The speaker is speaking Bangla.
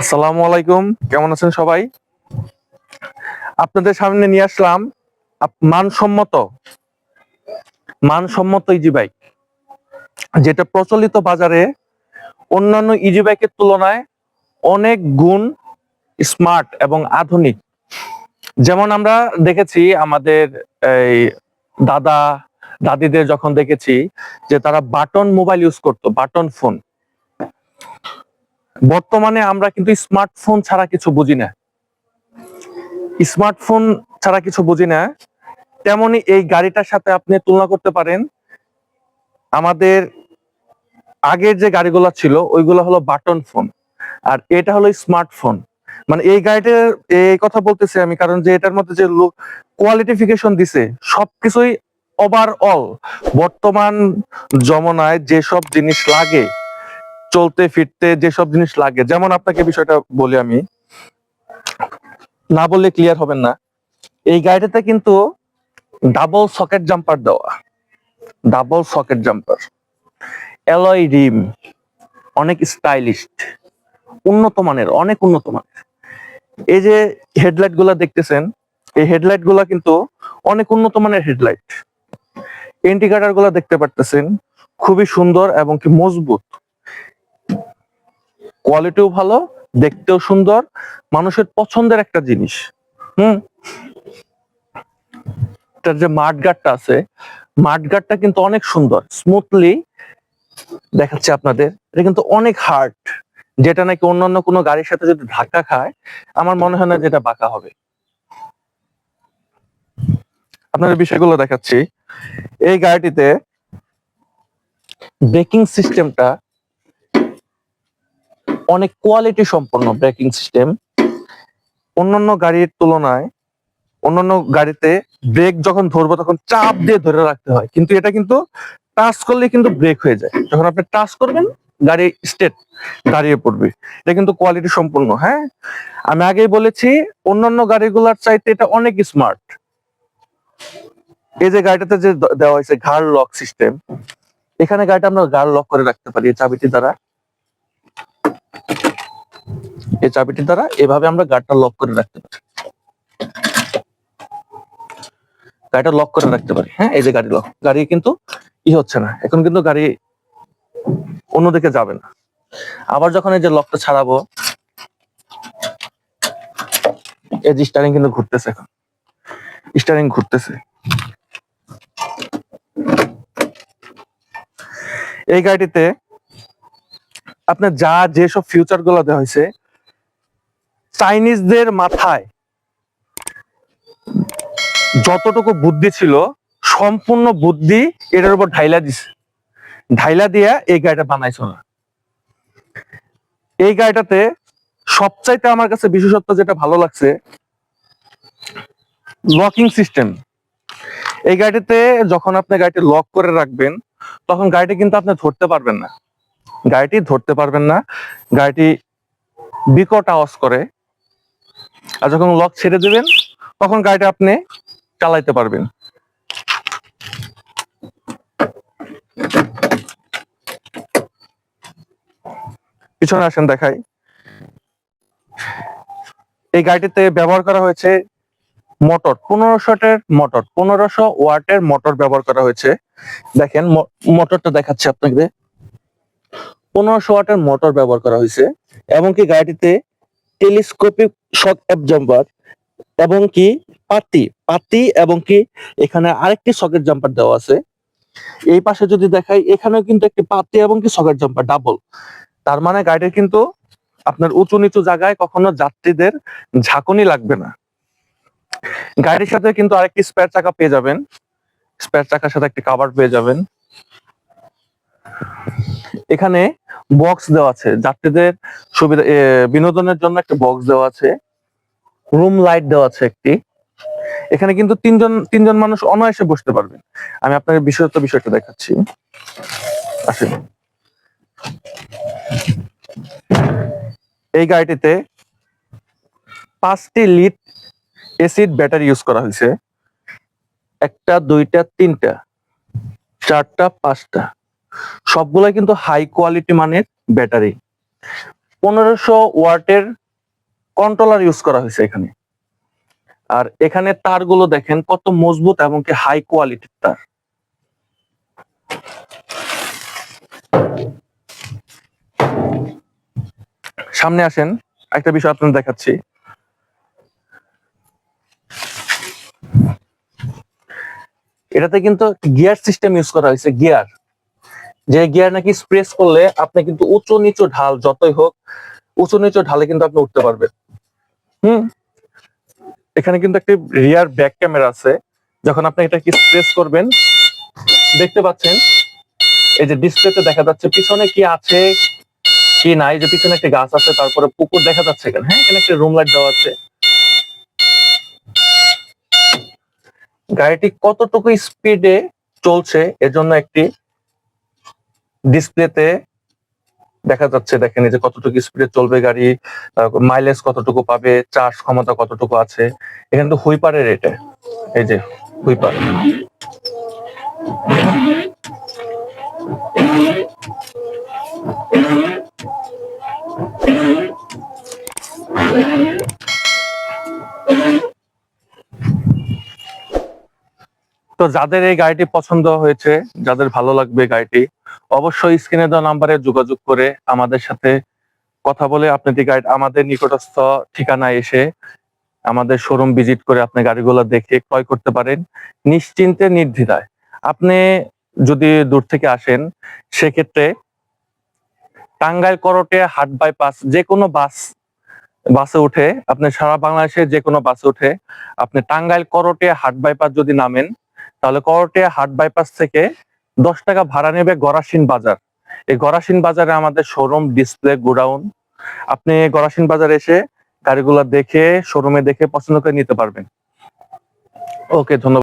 আসসালামু আলাইকুম। কেমন আছেন সবাই? আপনাদের সামনে নিয়ে আসলাম মানসম্মত মানসম্মত ইজি বাইক যেটা প্রচলিত বাজারে অন্যান্য ইজি বাইকের তুলনায় অনেক গুণ স্মার্ট এবং আধুনিক। যেমন আমরা দেখেছি আমাদের এই দাদা, দাদিদের যখন দেখেছি যে তারা বাটন মোবাইল ইউজ করতো, বাটন ফোন। বর্তমানে আমরা কিন্তু স্মার্টফোন ছাড়া কিছু বুঝি না। স্মার্টফোন ছাড়া কিছু বুঝি না। তেমনি এই গাড়িটার সাথে আপনি তুলনা করতে পারেন। আমাদের আগের যে গাড়িগুলো ছিল, ওইগুলো হলো বাটন ফোন আর এটা হলো স্মার্টফোন মানে এই গাড়িটার, এই কথা বলতেছি আমি, কারণ যে এটার মধ্যে যে কোয়ালিটিফিকেশন দিছে, সবকিছুই ওভারঅল বর্তমান জমানায় যেসব জিনিস লাগে চলতে, ফিরতে যেসব জিনিস লাগে, যেমন আপনাকে বিষয়টা বলি আমি, না বললে ক্লিয়ার হবেন না, এই গাড়িটাতে কিন্তু ডাবল সকেট জাম্পার দেওয়া double socket jumper alloy rim অনেক স্টাইলিস্ট উন্নত মানের, অনেক উন্নত মানের। এই যে হেডলাইটগুলা দেখতেছেন, এই হেডলাইটগুলা কিন্তু অনেক উন্নত মানের হেডলাইট ইন্ডিকেটারগুলা দেখতে পারতেছেন, খুবই সুন্দর এবং কি মজবুত। কোয়ালিটিও ভালো, দেখতেও সুন্দর, মানুষের পছন্দের একটা জিনিস। হুম? এটার যে মাঠ গার্ডটা আছে মাঠ গার্ডটা কিন্তু অনেক সুন্দর। স্মুথলি দেখাচ্ছে আপনাদের, এটা কিন্তু অনেক হার্ড যেটা নাকি অন্যান্য কোনো গাড়ির সাথে যদি ধাক্কা খায়, আমার মনে হয় না যেটা বাঁকা হবে। আপনাদের বিষয়গুলো দেখাচ্ছি। এই গাড়িটিতে ব্রেকিং সিস্টেমটা অনেক কোয়ালিটি সম্পন্ন ব্রেকিং সিস্টেম অন্যান্য গাড়ির তুলনায় অন্যান্য গাড়িতে ব্রেক যখন ধরবো তখন চাপ দিয়ে ধরে রাখতে হয়। কিন্তু এটা কিন্তু টাচ করলে কিন্তু ব্রেক হয়ে যায়। যখন আপনি টাচ করবেন গাড়ি স্টেট দাঁড়িয়ে পড়বে। এটা কিন্তু কোয়ালিটি সম্পূর্ণ হ্যাঁ? আমি আগেই বলেছি অন্যান্য গাড়িগুলোর চাইতে এটা অনেক স্মার্ট এই যে গাড়িটাতে যে দেওয়া হয়েছে ঘাড় লক সিস্টেম এখানে গাড়িটা আমরা ঘাড় লক করে রাখতে পারি চাবিটি দ্বারা। এই চাবিটির দ্বারা এভাবে আমরা গাড়িটা লক করে রাখতে পারি। গাড়িটা লক করে রাখতে পারি। হ্যাঁ এই যে গাড়ি লক গাড়ি কিন্তু ই হচ্ছে না। এখন কিন্তু গাড়ি অন্যদিকে যাবে না। আবার যখন এই যে লকটা ছাড়াবো, এই যে স্টারিং কিন্তু ঘুরতেছে এখন। স্টারিং ঘুরতেছে। এই গাড়িটিতে আপনার যা, যেসব ফিউচারগুলো দেওয়া হয়েছে চাইনিজদের মাথায় যতটুকু বুদ্ধি ছিল, সম্পূর্ণ বুদ্ধি এটার উপর ঢাইলা দিছে। ঢাইলা দিয়া এই গাড়িটা বানাইছো না। এই গাড়িটাতে সবচাইতে আমার কাছে বিশেষত্ব যেটা ভালো লাগছে লকিং সিস্টেম এই গাড়িতে যখন আপনি গাড়িটি লক করে রাখবেন, তখন গাড়িটি কিন্তু আপনি ধরতে পারবেন না। গাড়িটি ধরতে পারবেন না। গাড়িটি বিকট আওয়াজ করে। আর যখন লক ছেড়ে দেবেন, তখন গাড়িটা আপনি চালাইতে পারবেন। পিছনে আসেন দেখাই। এই গাড়িটিতে ব্যবহার করা হয়েছে মোটর পনেরোশো মোটর পনেরোশো ওয়াটের মোটর ব্যবহার করা হয়েছে। দেখেন মোটরটা দেখাচ্ছে আপনাকে। পনেরোশো ওয়াটের মোটর ব্যবহার করা হয়েছে, এবং কি গাড়িটিতে টেলিস্কোপিক শক অ্যাবজম্পার এবং কি পাতি পাতি এবং কি এখানে আরেকটি সকেট জাম্পার দেওয়া আছে। এই পাশে যদি দেখাই, এখানেও কিন্তু একটি পাতি এবং কি সকেট জাম্পার, ডাবল। তার মানে গাড়িটির কিন্তু আপনার উঁচু নিচু জায়গায় কখনো যাত্রীদের ঝাঁকুনি লাগবে না। গাড়ির সাথে কিন্তু আরেকটি স্পেয়ার চাকা পেয়ে যাবেন। স্পেয়ার চাকার সাথে একটি কাভার পেয়ে যাবেন। এখানে বক্স দেওয়া আছে। যাত্রীদের সুবিধা বিনোদনের জন্য একটা বক্স দেওয়া আছে। রুম লাইট দেওয়া আছে একটি। এখানে কিন্তু তিনজন তিনজন মানুষ অনায়াসে বসতে পারবেন আমি আপনাকে বিশেষত বিষয়টা দেখাচ্ছি। আসেন। এই গাড়িটিতে পাঁচটি লিড এসিড ব্যাটারি ইউজ করা হয়েছে। একটা, দুইটা, তিনটা, চারটা, পাঁচটা। সবগুলাই কিন্তু হাই কোয়ালিটি মানের ব্যাটারি পনেরোশো ওয়াটের কন্ট্রোলার ইউজ করা হয়েছে এখানে। আর এখানে তারগুলো দেখেন কত মজবুত এবং কি হাই কোয়ালিটির তার। সামনে আসেন, একটা বিষয় আপনাদের দেখাচ্ছি। এটাতে কিন্তু গিয়ার সিস্টেম ইউজ করা হয়েছে গিয়ার যে গিয়ার নাকি স্প্রেস করলে আপনি কিন্তু উঁচু নিচু ঢাল যতই হোক, উঁচু নিচু ঢালে কিন্তু আপনি উঠতে পারবেন। হুম? এখানে কিন্তু একটি রিয়ার ব্যাক ক্যামেরা আছে। যখন আপনি এটা কি স্প্রেস করবেন, দেখতে পাচ্ছেন, এই যে ডিসপ্লেতে দেখা যাচ্ছে পিছনে কি আছে, কি নাই, যে পিছনে একটা গাছ আছে, তারপরে পুকুর দেখা যাচ্ছে এখানে। হ্যাঁ এখানে একটা রুম লাইট দেওয়া আছে। গাড়িটি কতটুকু স্পিডে চলছে, এজন্য একটি ডিসপ্লেতে দেখা যাচ্ছে, দেখেন যে কতটুকু স্পিডে চলবে গাড়ি মাইলেজ কতটুকু পাবে চার্জ ক্ষমতা কতটুকু আছে, এখানে তো হুইপারের এটা এই যে হুইপার। তো যাদের এই গাড়িটি পছন্দ হয়েছে, যাদের ভালো লাগবে গাড়িটি অবশ্যই স্ক্রিনে দেওয়া নাম্বারে যোগাযোগ করে আমাদের সাথে কথা বলে আপনি এই গাড়ি আমাদের নিকটস্থ ঠিকানায় এসে আমাদের শোরুম ভিজিট করে আপনি গাড়িগুলো দেখে ক্রয় করতে পারেন, নিশ্চিন্তে নির্দ্বিধায়। আপনি যদি দূর থেকে আসেন, সেক্ষেত্রে টাঙ্গাইল করটে হাট বাইপাস যে কোনো বাস, বাসে উঠে আপনি সারা বাংলাদেশে যে কোনো বাসে উঠে আপনি টাঙ্গাইল করটে হাট বাইপাস যদি নামেন, তাহলে করটে হাট বাইপাস থেকে দশ টাকা ভাড়া নেবে গরাসিন বাজার। এই গরাসিন বাজারে আমাদের শোরুম ডিসপ্লে গোডাউন আপনি গরাসিন বাজার এসে গাড়িগুলো দেখে শোরুমে দেখে পছন্দ করে নিতে পারবেন। ওকে, ধন্যবাদ।